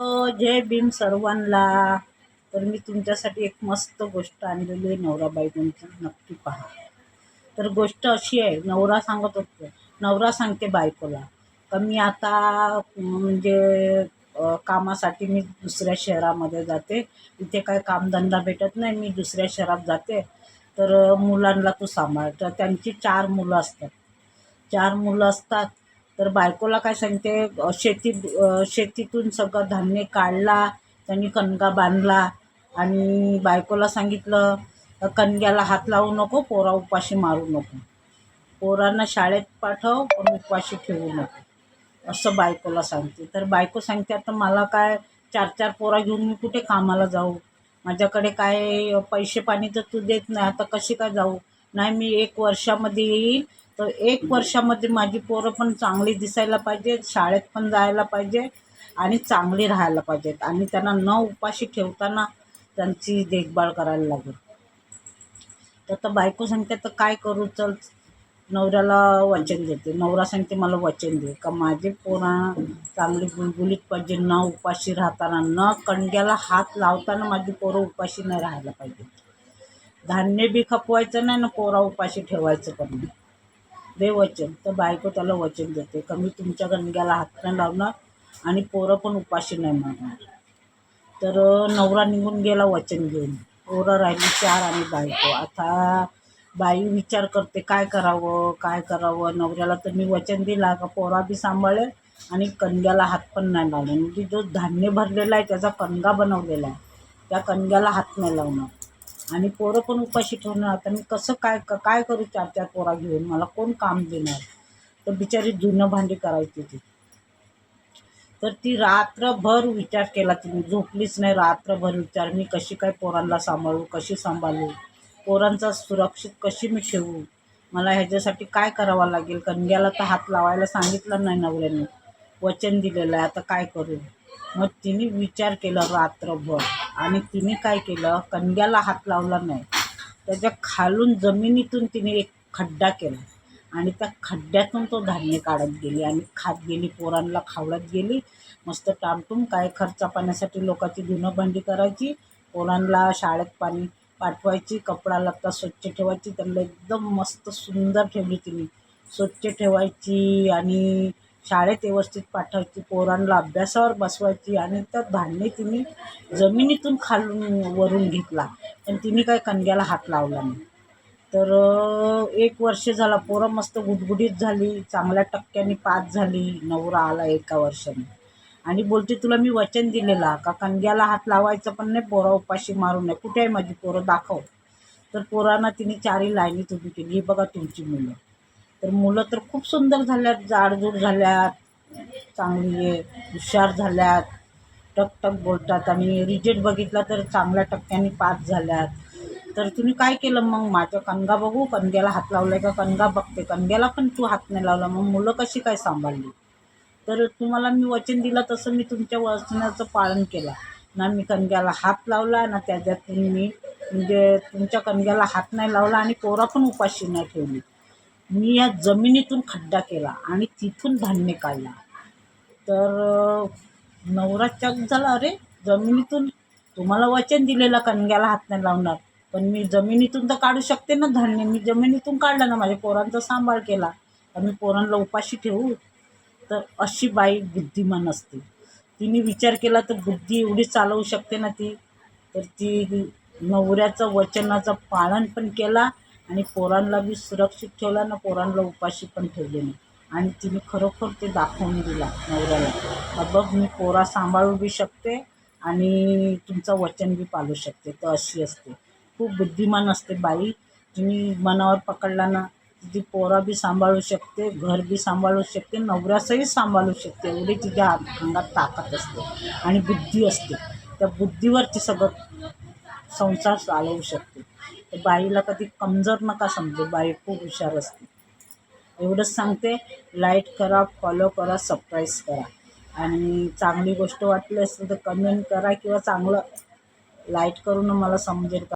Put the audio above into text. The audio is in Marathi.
जय भीम सर्वांना. तर मी तुमच्यासाठी एक मस्त गोष्ट आणलेली आहे नवरा बायकोंची नक्की पहा. तर गोष्ट अशी आहे नवरा सांगत होतो. नवरा सांगते बायकोला. का मी आता म्हणजे कामासाठी मी दुसऱ्या शहरामध्ये जाते. इथे काय कामधंदा भेटत नाही मी दुसऱ्या शहरात जाते. तर मुलांना तू सांभाळ तर त्यांची चार मुलं असतात. चार मुलं असतात. तर बायकोला काय सांगते शेती शेतीतून सगळं धान्य काढला त्यांनी कणगा बांधला आणि बायकोला सांगितलं कणग्याला हात लावू नको पोरा उपाशी मारू नको. पोरांना शाळेत पाठव पण उपाशी ठेवू नको. असं बायकोला सांगते. तर बायको सांगते आता मला काय चार चार पोरा घेऊन मी कुठे कामाला जाऊ? माझ्याकडे काय पैसे पाणी तर तू देत नाही आता कशी काय जाऊ? नाही मी एक वर्षामध्ये येईल तर एक वर्षामध्ये माझी पोरं पण चांगली दिसायला पाहिजेत शाळेत पण जायला पाहिजे आणि चांगली राहायला पाहिजेत आणि त्यांना न उपाशी ठेवताना त्यांची देखभाल करायला लागेल. तर आता बायको सांगते तर काय करू? चल नवऱ्याला वचन देते. नवरा सांगते मला वचन दे. का माझे पोरा चांगली गुलगुलीत पाहिजे न उपाशी राहताना न कणग्याला हात लावताना माझी पोरं उपाशी नाही राहायला पाहिजे. धान्य बी खपवायचं नाही ना पोरा उपाशी ठेवायचं पण नाही. दे वचन तर बायको त्याला वचन देते. का मी तुमच्या गणग्याला हात नाही लावणार आणि पोरं पण उपाशी नाही मारणार. तर नवरा निघून गेला वचन घेऊन. पोरं राहिली चार आणि बायको. आता बाई विचार करते काय करावं काय करावं? नवऱ्याला तर मी वचन दिला का पोरा बी सांभाळेल आणि कणग्याला हात पण नाही लावणार. म्हणजे जो धान्य भरलेला आहे त्याचा कणगा बनवलेला आहे. त्या कणग्याला हात नाही लावणार. आणि पोरं पण उपाशी ठेवणार. आता मी कसं काय क- काय करू चार चार पोरा घेऊन? मला कोण काम देणार? तर बिचारी जुनं भांडी करायची ती तर ती रात्रभर विचार केला तिने. झोपलीच नाही रात्रभर विचार. मी कशी काय पोरांना सांभाळू कशी सांभाळू? पोरांचा सुरक्षित कशी मी ठेवू? मला ह्याच्यासाठी काय करावं लागेल? कणग्याला तर हात लावायला सांगितलं नाही नवऱ्याने. वचन दिलेलं आहे. आता काय करू? मग तिने विचार केला रात्रभर. आणि तिने काय केलं? कणग्याला हात लावला नाही. त्याच्या खालून जमिनीतून तिने एक खड्डा केला. आणि त्या खड्ड्यातून तो धान्य काढत गेली आणि खात गेली पोरांना खावडत गेली. मस्त टामटूम काय खर्चा पाण्यासाठी लोकांची धुणंभांडी करायची पोरांना शाळेत पाणी पाठवायची कपडा लत्ता स्वच्छ ठेवायची त्यांना एकदम मस्त सुंदर ठेवली तिने. स्वच्छ ठेवायची आणि शाळेत व्यवस्थित पाठवायची पोरांना अभ्यासावर बसवायची आणि त्या धान्य तिने जमिनीतून खालून वरून घेतला. पण तिने काय कणग्याला हात लावला नाही. तर एक वर्ष झाला पोरं मस्त गुटगुटीत झाली चांगल्या टक्क्याने पास झाली नवरा आला एका वर्षाने. आणि बोलते तुला मी वचन दिलेला का? कणग्याला हात लावायचं पण नाही पोरं उपाशी मारू नये. कुठे आहे माझी पोरं? दाखव. तर पोरांना तिने चारही लाईनीत उभी केली. ही बघा तुमची मुलं. तर मुलं तर खूप सुंदर झाल्यात जाडजूड झाल्यात चांगली आहे हुशार झाल्यात. टकटक बोलतात. आणि रिजेक्ट बघितला तर चांगल्या टक्क्यांनी पास झाल्यात. तर तुम्ही काय केलं मग? माझ्या कणगा बघू? कणग्याला हात लावलाय का? कणगा बघते. कणग्याला पण तू हात नाही लावला. मग मुलं कशी काय सांभाळली? तर तुम्हाला मी वचन दिलं तसं मी तुमच्या वचनाचं पालन केलं. ना मी कणग्याला हात लावला ना त्याच्यातून मी म्हणजे तुमच्या कणग्याला हात नाही लावला आणि पोरा पण उपाशी नाही ठेवली. मी या जमिनीतून खड्डा केला आणि तिथून धान्य काढला. तर नवरा चक झाला अरे जमिनीतून तुम्हाला वचन दिलेलं कणग्याला हात नाही लावणार. पण मी जमिनीतून तर काढू शकते ना धान्य. मी जमिनीतून काढलं ना माझ्या पोरांचा सांभाळ केला. तर मी पोरांना उपाशी ठेवू. तर अशी बाई बुद्धिमान असते. तिने विचार केला तर बुद्धी एवढी चालवू शकते ना ती? तर ती नवऱ्याचं वचनाचं पालन पण केला. आणि पोरांना बी सुरक्षित ठेवला ना पोरांना उपाशी पण ठेवले नाही. आणि तिने खरोखर ते दाखवून दिला नवऱ्याला. का बघ मी पोरा सांभाळू बी शकते आणि तुमचं वचन बी पाळू शकते. तर अशी असते. खूप बुद्धिमान असते बाई. तुम्ही मनावर पकडला ना ती पोरा बी सांभाळू शकते घर बी सांभाळू शकते नवऱ्यासही सांभाळू शकते. एवढी तिच्या अंगात ताकद असते आणि बुद्धी असते. त्या बुद्धीवर ती सगळं संसार चालवू शकते. बाईला कधी कमजोर नका समजू बाई खूप हुशार असते. एवढंच सांगते लाईक करा फॉलो करा सबस्क्राईब करा. आणि चांगली गोष्ट वाटली असेल तर कमेंट करा किंवा चांगलं लाइट करून मला समजेल का?